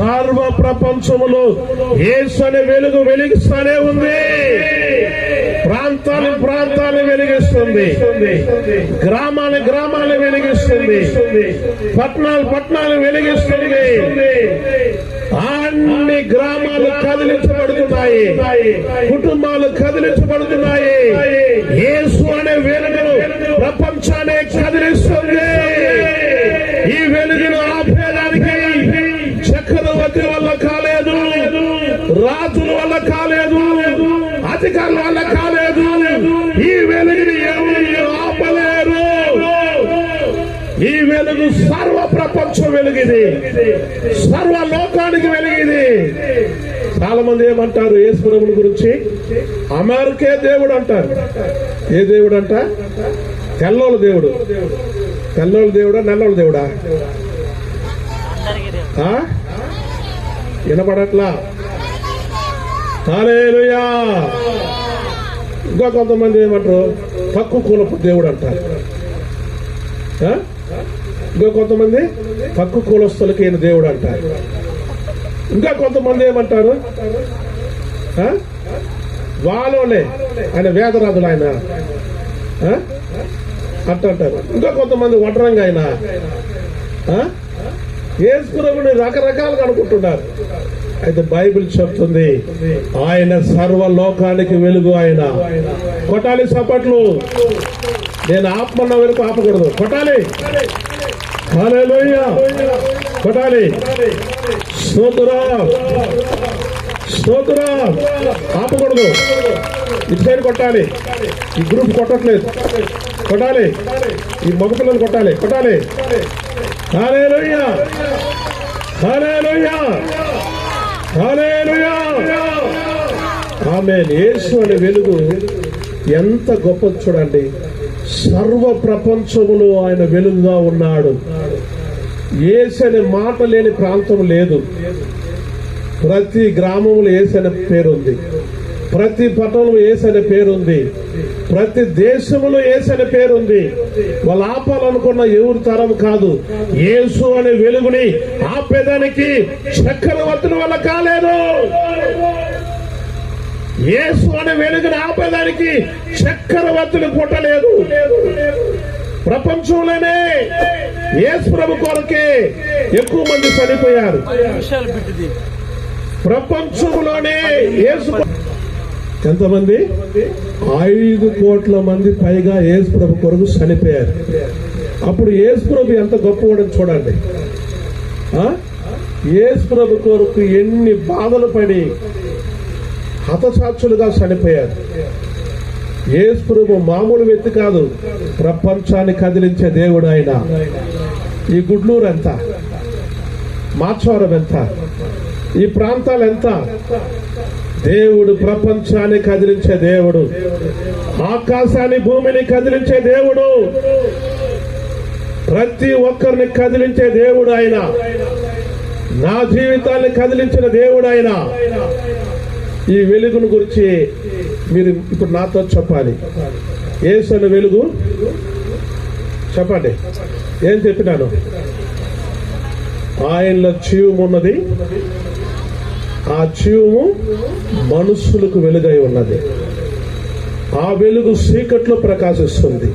సర్వ ప్రపంచములో ఏసని వెలుగు వెలిగిస్తానే ఉంది. ప్రాంతాలు ప్రాంతాలు వెలిగిస్తుంది. గ్రామాల గ్రామాలు వెలిగిస్తుంది. పట్టణాలు పట్టణాలు వెలిగిస్తుంది. అన్ని గ్రామాలు కదిలించబడుతున్నాయి. కుటుంబాలు కదిలించబడుతున్నాయి. ప్రపంచం వెలుగిది. సర్వ లోకానికి వెలిగింది. చాలా మంది ఏమంటారు యేసుప్రభుని గురించి? అమెరికే దేవుడు అంటారు. ఏ దేవుడు అంట? తెల్లోళ్ళ దేవుడు. తెల్లోళ్ళ దేవుడా నల్లోళ్ళ దేవుడా? ఆ? వినపడట్లా? హల్లెలూయా! ఇంకా కొంతమంది ఏమంటారు తక్కువ కులపు దేవుడు అంటారు. ఇంకా కొంతమంది తక్కువ కులస్తులకి ఈయన దేవుడు అంటారు. ఇంకా కొంతమంది ఏమంటారు? ఆ? వాళ్ళోనే ఆయన వేదరాజులు ఆయన. ఆ? అంటారు. ఇంకా కొంతమంది వడ్రంగా ఆయన. ఆ? రకరకాలుగా అనుకుంటున్నారు. అయితే బైబిల్ చెప్తుంది ఆయన సర్వ లోకానికి వెలుగు ఆయన. కొట్టాలి సపట్లు. నేను ఆపమన్న వరకు ఆపకూడదు. కొట్టాలి. కొట్టాలి. స్తోత్రం. స్తోత్రం. ఆపకూడదు. ఇటు సైడ్ కొట్టాలి. ఈ గ్రూప్ కొట్టట్లేదు. కొట్టాలి. ఈ మగ పిల్లలు కొట్టాలి. కొట్టాలి. హల్లెలూయా. హల్లెలూయా. హల్లెలూయా. ఆమేన్. యేసు అనే వెలుగు ఎంత గొప్ప చూడండి. సర్వ ప్రపంచములో ఆయన వెలుగుగా ఉన్నాడు. ఏసనే మాట లేని ప్రాంతం లేదు. ప్రతి గ్రామంలో యేసు అనే పేరుంది. ప్రతి పట్టణంలో యేసు అనే పేరుంది. ప్రతి దేశంలో యేసు అనే పేరుంది. వాళ్ళు ఆపాలనుకున్న ఎవరి తరం కాదు. ఏసు అనే వెలుగుని ఆపేదానికి చక్రవర్తుల వల్ల కాలేదు. యేసు అనే వెలుగుని ఆపేదానికి చక్రవర్తులు పుట్టలేదు. ప్రపంచంలోనే యేసు ప్రభు కొరకే ఎక్కువ మంది చనిపోయారు. ప్రపంచంలోనే యేసు ఎంతమంది? ఐదు కోట్ల మంది పైగా యేసు ప్రభు కొరకు చనిపోయారు. అప్పుడు యేసు ప్రభు ఎంత గొప్పవాడని చూడండి. ఆ? యేసు ప్రభు కొరకు ఎన్ని బాధలు పడి హతసాక్షులుగా చనిపోయారు. యేసు ప్రభు మామూలు వ్యక్తి కాదు ప్రపంచాన్ని కదిలించే దేవుడు ఆయన. ఈ గుడ్లూరు ఎంత? మాచవరం ఎంత? ఈ ప్రాంతాలు ఎంత? దేవుడు ప్రపంచాన్ని కదిలించే దేవుడు. ఆకాశాన్ని భూమిని కదిలించే దేవుడు. ప్రతి ఒక్కరిని కదిలించే దేవుడు ఆయన. నా జీవితాన్ని కదిలించిన దేవుడు ఆయన. ఈ వెలుగును గురించి మీరు ఇప్పుడు నాతో చెప్పాలి. ఏసన్న వెలుగు? చెప్పండి. ఏం చెప్పినాను? ఆయనలో జీవం ఉన్నది. ఆ జీవము మనుషులకు వెలుగై ఉన్నది. ఆ వెలుగు చీకట్లో ప్రకాశిస్తుంది.